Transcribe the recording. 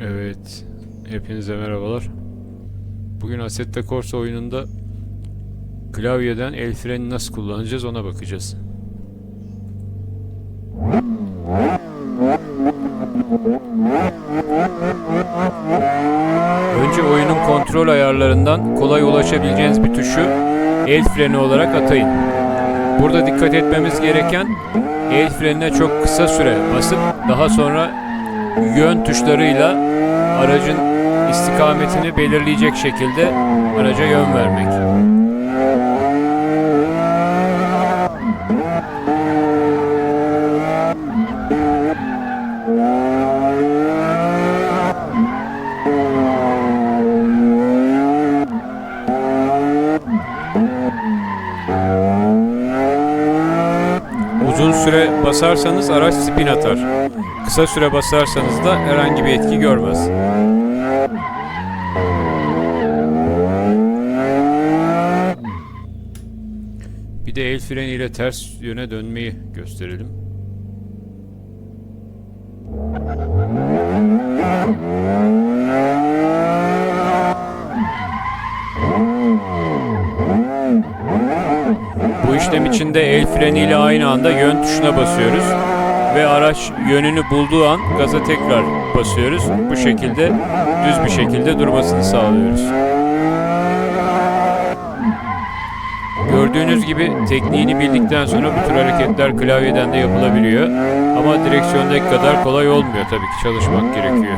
Evet, hepinize merhabalar. Bugün Assetto Corsa oyununda klavyeden el freni nasıl kullanacağız ona bakacağız. Önce oyunun kontrol ayarlarından kolay ulaşabileceğiniz bir tuşu el freni olarak atayın. Burada dikkat etmemiz gereken el frenine çok kısa süre basıp daha sonra yön tuşlarıyla aracın istikametini belirleyecek şekilde araca yön vermek. Uzun süre basarsanız araç spin atar. Kısa süre basarsanız da herhangi bir etki görmez. Bir de el freniyle ters yöne dönmeyi gösterelim. Bu işlem için de el freniyle aynı anda yön tuşuna basıyoruz ve araç yönünü bulduğu an gaza tekrar basıyoruz. Bu şekilde düz bir şekilde durmasını sağlıyoruz. Gördüğünüz gibi tekniğini bildikten sonra bu tür hareketler klavyeden de yapılabiliyor. Ama direksiyondaki kadar kolay olmuyor tabii ki çalışmak gerekiyor.